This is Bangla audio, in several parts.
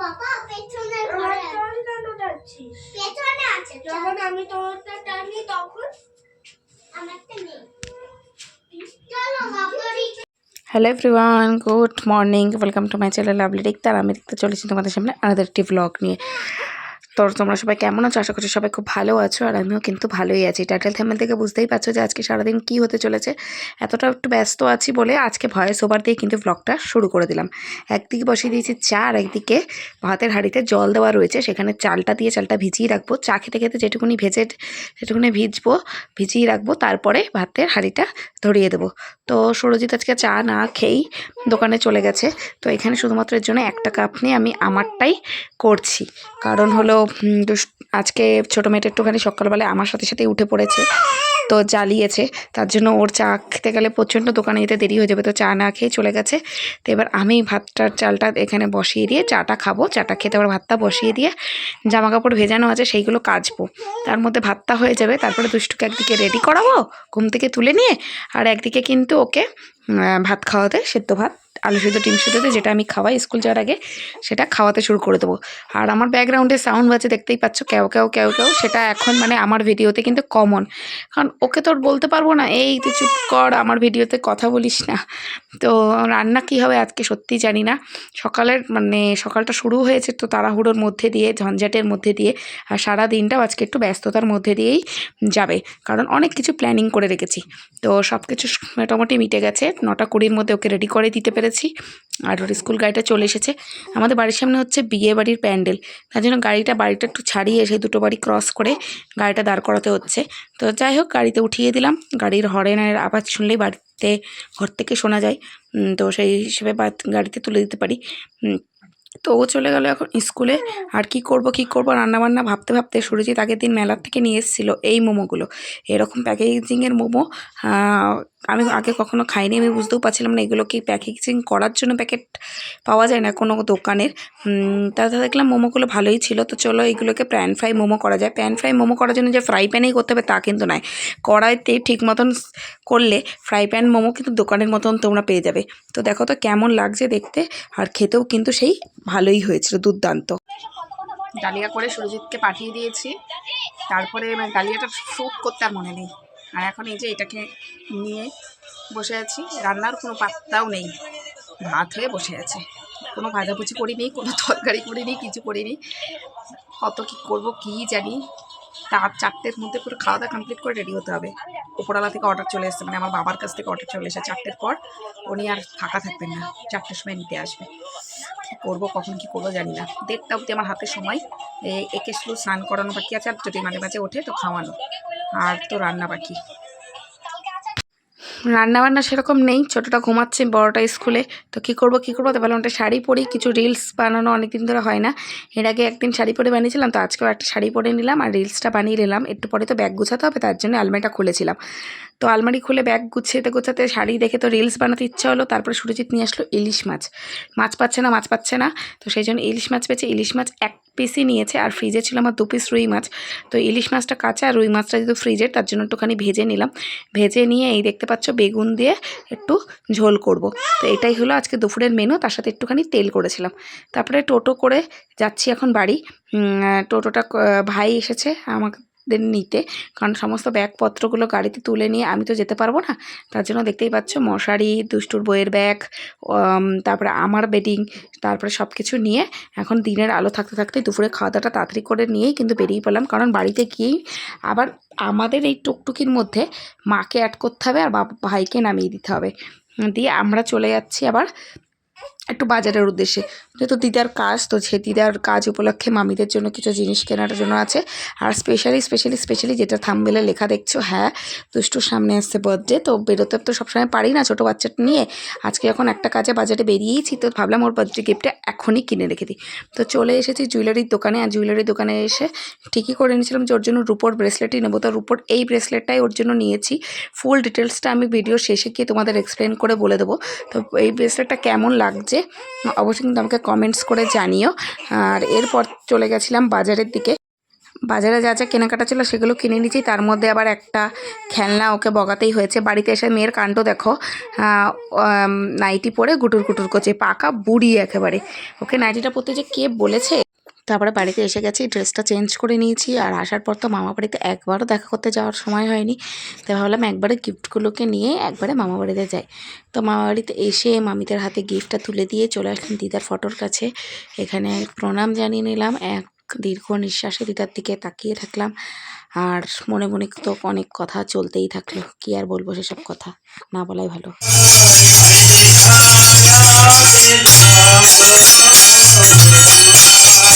বাবা পেছনের আমার ঘরে টান কেন যাচ্ছিস? পেছনে আছে যখন আমি তোরটা টানি তখন? আমারটা নেই চলো বাবারি hello everyone good morning welcome to my channel lovely Rikta আর আমি দেখতে চলেছি তোমাদের সামনে আলাদা একটি ব্লগ নিয়ে। তো তোমরা সবাই কেমন আছো? আশা করছি সবাই খুব ভালো আছো আর আমিও কিন্তু ভালোই আছি। টাইটেল থ্যামেল থেকে বুঝতেই পারছ যে আজকে সারাদিন কি হতে চলেছে। এতটা একটু ব্যস্ত আছি বলে আজকে ভয়েস ওভার দিয়ে কিন্তু ব্লগটা শুরু করে দিলাম। একদিকে বসিয়ে দিয়েছি চা আর একদিকে ভাতের হাঁড়িতে জল দেওয়া রয়েছে। সেখানে চালটা দিয়ে চালটা ভিজিয়ে রাখব। চা খেতে খেতে যেটুকুনি ভেজে সেটুকুনি ভিজবো, ভিজিয়ে রাখব, তারপরে ভাতের হাঁড়িটা ধরিয়ে দেবো। তো সুরজিৎ আজকে চা না খেয়েই দোকানে চলে গেছে। তো এখানে শুধুমাত্র এর জন্য একটা কাপ নিয়ে আমি আমারটাই করছি। কারণ হলো আজকে ছোটো মেয়েটা একটুখানি সকালবেলায় আমার সাথে সাথে উঠে পড়েছে, তো জ্বালিয়েছে। তার জন্য ওর চা খেতে গেলে প্রচণ্ড দোকানে যেতে দেরি হয়ে যাবে, তো চা না খেয়ে চলে গেছে। তো এবার আমি ভাতটার চালটা এখানে বসিয়ে দিয়ে চাটা খাব। চাটা খেতে আবার ভাতটা বসিয়ে দিয়ে জামা কাপড় ভেজানো আছে, সেইগুলো কাচবো। তার মধ্যে ভাতটা হয়ে যাবে, তারপরে দুষ্টুকে একদিকে রেডি করাবো, ঘুম থেকে তুলে নিয়ে, আর একদিকে কিন্তু ওকে ভাত খাওয়াতে, সেদ্ধ ভাত। আলু সিদ্ধ ডিম সিদ্ধতে যেটা আমি খাওয়াই স্কুল যাওয়ার আগে, সেটা খাওয়াতে শুরু করে দেবো। আর আমার ব্যাকগ্রাউন্ডে সাউন্ড বাজে দেখতেই পাচ্ছ কেউ কেউ কেউ কেউ সেটা এখন মানে আমার ভিডিওতে কিন্তু কমন কারণ ওকে তো বলতে পারব না, এই তুই চুপ কর, আমার ভিডিওতে কথা বলিস না। তো রান্না কী হবে আজকে সত্যি জানি না। সকালের মানে সকালটা শুরু হয়েছে তো তাড়াহুড়োর মধ্যে দিয়ে, ঝঞ্ঝাটের মধ্যে দিয়ে, আর সারা দিনটাও আজকে একটু ব্যস্ততার মধ্যে দিয়েই যাবে। কারণ অনেক কিছু প্ল্যানিং করে রেখেছি। তো সব কিছু মোটামুটি মিটে গেছে, নটা কুড়ির মধ্যে ওকে রেডি করে দিতে পেরেছি। আর ওর স্কুল গাড়িটা চলে এসেছে। আমাদের বাড়ির সামনে হচ্ছে বিয়ে বাড়ির প্যান্ডেল। তার জন্য গাড়িটা, বাড়িটা একটু ছাড়িয়ে এসে দুটো বাড়ি ক্রস করে গাড়িটা দাঁড় করাতে হচ্ছে। তো যাই হোক, গাড়িতে উঠিয়ে দিলাম। গাড়ির হরেনের আওয়াজ শুনলেই বাড়িতে, ঘর থেকে শোনা যায়। তো সেই হিসেবে গাড়িতে তুলে দিতে পারি। তো ও চলে গেল এখন স্কুলে। আর কি করব কি করব, রান্নাবান্না ভাবতে ভাবতে সুরজিৎ আগের দিন মেলার থেকে নিয়ে এসেছিল এই মোমোগুলো। এরকম প্যাকেজিংয়ের মোমো আমি আগে কখনো খাইনি, আমি বুঝতেও পারছিলাম না এগুলো কি প্যাকেজিং করার জন্য প্যাকেট পাওয়া যায় না কোনো দোকানের। তাতে দেখলাম মোমোগুলো ভালোই ছিল, তো চলো এগুলোকে প্যান ফ্রাই মোমো করা যায়। প্যান ফ্রাই মোমো করার জন্য যে ফ্রাই প্যানেই করতে হবে তা কিন্তু নয়। কড়াইতে ঠিক মতন করলে ফ্রাই প্যান মোমো কিন্তু দোকানের মতন তোমরা পেয়ে যাবে। তো দেখো তো কেমন লাগছে দেখতে, আর খেতেও কিন্তু সেই ভালোই হয়েছিল, দুর্দান্ত। ডালিয়া করে সুরজিৎকে পাঠিয়ে দিয়েছি। তারপরে ডালিয়াটা শুট করতে আর মনে নেই। আর এখন এই যে এটাকে নিয়ে বসে আছি। রান্নার কোনো পাত্তাও নেই। ভাত হয়ে বসে আছে। কোনো ভাজাভুজি করিনি, কোনো তরকারি করিনি, কিছু করিনি। কত কি করব কি জানি? তার চারটের মধ্যে পুরো খাওয়া দাওয়া কমপ্লিট করে রেডি হতে হবে। উপরওয়ালা থেকে অর্ডার চলে এসেছে মানে আমার বাবার কাছ থেকে অর্ডার চলে এসেছে চারটের পর। উনি আর ফাঁকা থাকবেন না, চারটের সময় নিতে আসবে। করব, কখন কি করব জানি না। দেড়টা অবধি আমার হাতে সময়। একে শুধু স্নান করানো বাকি আছে, আর যদি মাঝে মাঝে ওঠে তো খাওয়ানো। আর তো রান্না বাকি। রান্না বান্না সেরকম নেই, ছোটোটা ঘুমাচ্ছে, বড়টা স্কুলে। তো কী করব কী করব? তো ভাবলাম একটা শাড়ি পরি, কিছু রিলস বানানো অনেক দিন ধরে হয় না। এর আগে একদিন শাড়ি পরে বানিয়েছিলাম, তো আজকেও একটা শাড়ি পরে নিলাম, আর রিলসটা বানিয়ে নিলাম। একটু পরে তো ব্যাগ গুছাতে হবে, তার জন্য আলমারিটা খুলেছিলাম। তো আলমারি খুলে ব্যাগ গুছাতে গুছাতে শাড়ি দেখে তো রিলস বানাতে ইচ্ছা হলো, তারপরে সুরজিৎ নিয়ে আসলো ইলিশ মাছ। মাছ পাচ্ছে না, মাছ পাচ্ছে না। তো সেই জন্য ইলিশ মাছ পেয়েছে ইলিশ মাছ এক পিসই নিয়েছে আর ফ্রিজে ছিল আমার দু পিস রুই মাছ। তো ইলিশ মাছটা কাঁচা আর রুই মাছটা যেহেতু ফ্রিজের তার জন্য একটুখানি ভেজে নিলাম। ভেজে নিয়ে এই দেখতে পাচ্ছ বেগুন দিয়ে একটু ঝোল করব। তো এটাই হলো আজকে দুপুরের মেনু তার সাথে একটুখানি তেল করেছিলাম। তারপরে টোটো করে যাচ্ছি এখন বাড়ি। টোটোটা ভাই এসেছে আমাদের নিতে। কারণ সমস্ত ব্যাগপত্রগুলো গাড়িতে তুলে নিয়ে আমি তো যেতে পারব না। তার জন্য দেখতেই পাচ্ছ মশারি, দুষ্টুর বইয়ের ব্যাগ তারপরে আমার বেডিং, তারপরে সব কিছু নিয়ে এখন দিনের আলো থাকতে থাকতে দুপুরে খাওয়া দাওয়াটা তাড়াতাড়ি করে নিয়েই কিন্তু বেরিয়ে পড়লাম। কারণ বাড়িতে গিয়েই আবার আমাদের এই টুকটুকির মধ্যে মাকে অ্যাড করতে হবে আর ভাইকে নামিয়ে দিতে হবে। দিয়ে আমরা চলে যাচ্ছি আবার একটু বাজারের উদ্দেশ্যে। যেহেতু দিদার কাজ, তো সে দিদার কাজ উপলক্ষে মামিদের জন্য কিছু জিনিস কেনার জন্য আছে। আর স্পেশালি স্পেশালি স্পেশালি যেটা থামবেলে লেখা দেখছ হ্যাঁ দুষ্টুর সামনে আসছে বার্থডে তো বেরোতে তো সবসময় পারি না ছোটো বাচ্চাটা নিয়ে। আজকে যখন একটা কাজে বাজারে বেরিয়েইছি তো ভাবলাম ওর বার্থডে গিফটটা এখনই কিনে রেখে দিই। তো চলে এসেছি জুয়েলারির দোকানে, আর জুয়েলারির দোকানে এসে ঠিকই করে নিয়েছিলাম যে ওর জন্য রুপোর ব্রেসলেটই নেব। তো রুপোর এই ব্রেসলেটটাই ওর জন্য নিয়েছি। ফুল ডিটেলসটা আমি ভিডিও শেষে গিয়ে তোমাদের এক্সপ্লেন করে বলে দেবো। তো এই ব্রেসলেটটা কেমন লাগছে অবশ্যই কিন্তু আমাকে কমেন্টস করে জানিও। আর এরপর চলে গেছিলাম বাজারের দিকে। বাজারে যা যা কেনাকাটা ছিল সেগুলো কিনে নিয়েছি। তার মধ্যে আবার একটা খেলনা ওকে বগাতেই হয়েছে। বাড়িতে এসে মেয়ের কাণ্ড দেখো। নাইটি পরে গুটুর গুটুর করছে। পাকা বুড়ি একেবারে। ওকে নাইটিটা পরতে যে কে বলেছে? তারপরে বাড়িতে এসে গেছি ড্রেসটা চেঞ্জ করে নিয়েছি আর আসার পর তো মামা বাড়িতে একবারও দেখা করতে যাওয়ার সময় হয়নি। তাই ভাবলাম একবারে গিফটগুলোকে নিয়ে একবারে মামা বাড়িতে যাই। তো মামা বাড়িতে এসে মামিদের হাতে গিফটটা তুলে দিয়ে চলে আসলাম দিদার ফটোর কাছে। এখানে প্রণাম জানিয়ে নিলাম, এক দীর্ঘ নিঃশ্বাসে দিদার দিকে তাকিয়ে থাকলাম আর মনে মনে তো অনেক কথা চলতেই থাকল, কি আর বলব সেসব কথা, না বলাই ভালো।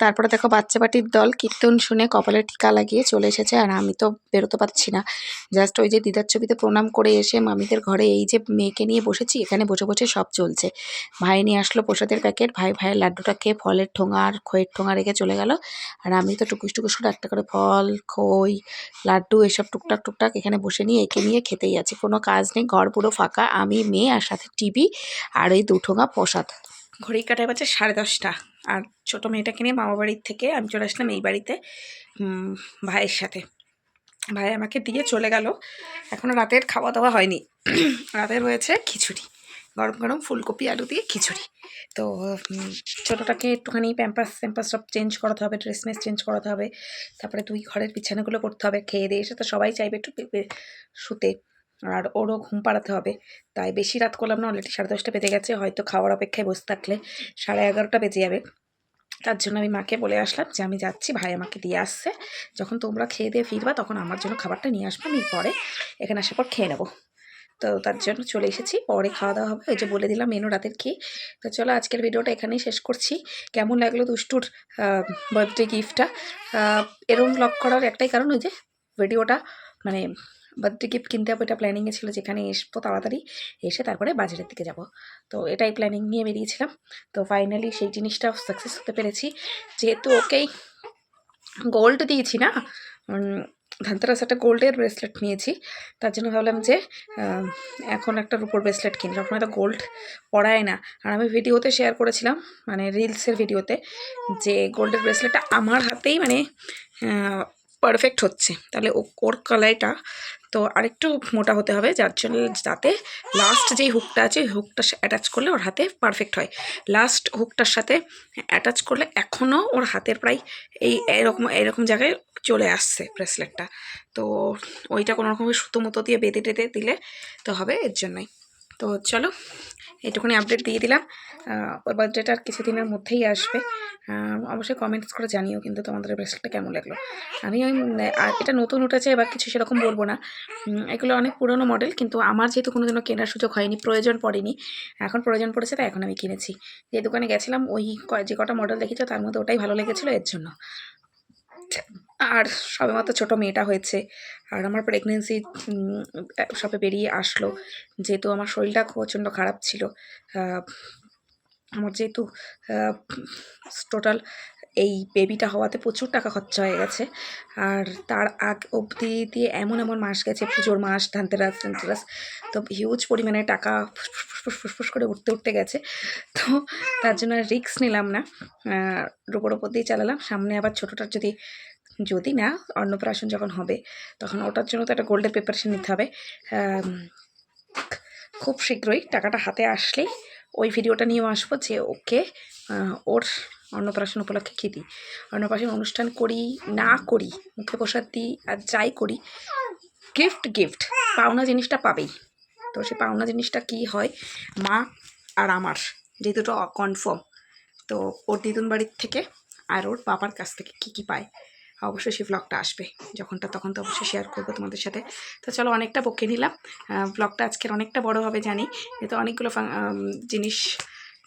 তারপরে দেখো বাচ্চা পাটির দল কীর্তন শুনে কপালে টিকা লাগিয়ে চলে এসেছে আর আমি তো বেরোতে পারছি না। জাস্ট ওই যে দিদার ছবিতে প্রণাম করে এসে মামিদের ঘরে এই যে মেয়েকে নিয়ে বসেছি, এখানে বসে বসে সব চলছে। ভাই নিয়ে আসলো প্রসাদের প্যাকেট ভাই ভাইয়ের লাড্ডুটা খেয়ে ফলের ঠোঙা আর খইয়ের ঠোঙা রেখে চলে গেল। আর আমি তো টুকুস টুকুস করে একটা করে ফল, খই, লাড্ডু এসব টুকটাক টুকটাক এখানে বসে নিয়ে একে নিয়ে খেতেই আছি। কোনো কাজ নেই, ঘর পুরো ফাঁকা, আমি, মেয়ে আর সাথে টিভি আর এই দু ঠোঙা প্রসাদ। ঘড়ি কাটায় বাজে সাড়ে দশটা। আর ছোটো মেয়েটাকে নিয়ে মামা বাড়ির থেকে আমি চলে আসলাম এই বাড়িতে ভাইয়ের সাথে। ভাই আমাকে দিয়ে চলে গেল। এখনও রাতের খাওয়া দাওয়া হয়নি। রাতে রয়েছে খিচুড়ি। গরম গরম ফুলকপি, আলু দিয়ে খিচুড়ি। তো ছোটোটাকে একটুখানি প্যাম্পাস প্যাম্পাস সব চেঞ্জ করাতে হবে ড্রেস মেস চেঞ্জ করাতে হবে। তারপরে দুই ঘরের বিছানাগুলো করতে হবে, খেয়ে দিয়ে এসে তো সবাই চাইবে একটু শুতে। আর ওরও ঘুম পাড়াতে হবে। তাই বেশি রাত করলাম না অলরেডি সাড়ে দশটা বেজে গেছে। হয়তো খাওয়ার অপেক্ষায় বসে থাকলে সাড়ে এগারোটা বেজে যাবে। তার জন্য আমি মাকে বলে আসলাম যে, আমি যাচ্ছি, ভাই আমাকে দিয়ে আসছে। যখন তোমরা খেয়ে দিয়ে ফিরবা, তখন আমার জন্য খাবারটা নিয়ে আসবে, আমি পরে এখানে আসার পর খেয়ে নেব। তো তার জন্য চলে এসেছি, পরে খাওয়া দাওয়া হবে। ওই যে বলে দিলাম, মেনু রাতের কি। তো চলো, আজকের ভিডিওটা এখানেই শেষ করছি। কেমন লাগল দুষ্টুর বার্থডে গিফটটা এরম ব্লগ করার একটাই কারণ ওই যে ভিডিওটা মানে বার্থডে গিফট কিনতে হবে এটা প্ল্যানিংয়ে ছিল যেখানে আসব তাড়াতাড়ি, এসে তারপরে বাজারের দিকে যাব। তো এটাই প্ল্যানিং নিয়ে বেরিয়েছিলাম। তো ফাইনালি সেই জিনিসটা সাকসেস হতে পেরেছি। যেহেতু ওকেই গোল্ড দিয়েছি না ধানতেরাস একটা গোল্ডের ব্রেসলেট নিয়েছি। তার জন্য ভাবলাম যে এখন একটা রূপোর ব্রেসলেট কিনি সবসময় তো গোল্ড পরায় না। আর আমি ভিডিওতে শেয়ার করেছিলাম মানে রিলসের ভিডিওতে, যে গোল্ডের ব্রেসলেটটা আমার হাতেই মানে পারফেক্ট হচ্ছে। তাহলে ওর কালাইটা তো আরেকটু মোটা হতে হবে, যার জন্য যাতে লাস্ট যেই হুকটা আছে হুকটা অ্যাটাচ করলে ওর হাতে পারফেক্ট হয়। লাস্ট হুকটার সাথে অ্যাটাচ করলে এখনও ওর হাতের প্রায় এই এরকম এরকম জায়গায় চলে আসছে ব্রেসলেটটা তো ওইটা কোনো রকমের সুতো মতো দিয়ে বেঁধে টেঁধে দিলে তো হবে, এর জন্যই। তো চলো এইটুকুনি আপডেট দিয়ে দিলাম। ওর বার্থডেটা আর কিছুদিনের মধ্যেই আসবে। অবশ্যই কমেন্টস করে জানিও কিন্তু তোমাদের ব্রেসলেটটা কেমন লাগল। আমি ওই এটা নতুন উঠেছে, এবার কিছু সেরকম বলব না। এগুলো অনেক পুরনো মডেল কিন্তু আমার যেহেতু কোনোদিনও কেনার সুযোগ হয়নি, প্রয়োজন পড়েনি, এখন প্রয়োজন পড়েছে, তাই এখন আমি কিনেছি। যে দোকানে গেছিলাম, ওই যে কটা মডেল দেখেছ, তার মধ্যে ওটাই ভালো লেগেছিলো, এর জন্য। আর সবেমাত্র ছোটো মেয়েটা হয়েছে। আর আমার প্রেগনেন্সি সবে বেরিয়ে আসলো। যেহেতু আমার শরীরটা প্রচণ্ড খারাপ ছিল আমার যেহেতু টোটাল এই বেবিটা হওয়াতে প্রচুর টাকা খরচা হয়ে গেছে। আর তার আগ অবধি দিয়ে এমন এমন মাস গেছে, পুজোর মাস, ধানতেরাস ধানতেরাস, তো হিউজ পরিমাণে টাকা ফুসফুস করে উঠতে উঠতে গেছে। তো তার জন্য রিস্ক নিলাম না। রোপর ওপর দিয়ে চালালাম। সামনে আবার ছোটোটার যদি যদি না অন্নপ্রাশন যখন হবে, তখন ওটার জন্য তো একটা গোল্ডের প্রিপারেশন নিতে হবে। খুব শীঘ্রই টাকাটা হাতে আসলেই ওই ভিডিওটা নিয়েও আসব যে ওকে ওর অন্নপ্রাশন উপলক্ষে কী দিই। অন্নপ্রাশন অনুষ্ঠান করি, না করি, মুখে প্রসাদ দিই আর যাই করি গিফট গিফট পাওনা জিনিসটা পাবেই। তো সেই পাওনা জিনিসটা কি হয়, মা আর আমার যে দুটো কনফার্ম তো ওর দিদুন বাড়ির থেকে আর ওর বাবার কাছ থেকে কী কী পায় অবশ্যই সেই ব্লগটা আসবে। যখনটা তখন তো অবশ্যই শেয়ার করব তোমাদের সাথে। তো চলো অনেকটা বকে নিলাম। ব্লগটা আজকের অনেকটা বড় হবে, জানি। যেহেতু অনেকগুলো জিনিস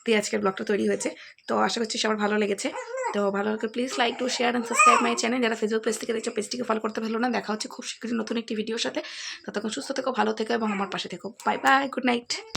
দিয়ে আজকের ব্লগটা তৈরি হয়েছে। তো আশা করছি সবার ভালো লেগেছে। তো ভালো লাগলে please like to share and subscribe my channel যারা ফেসবুক পেজ থেকে দেখছ পেজটিকে ফলো করতে ভুলো না। দেখা হচ্ছে খুব শীঘ্রই নতুন একটি ভিডিওর সাথে। ততক্ষণ সুস্থ থেকো, ভালো থেকো এবং আমার পাশে থেকো। Bye bye good night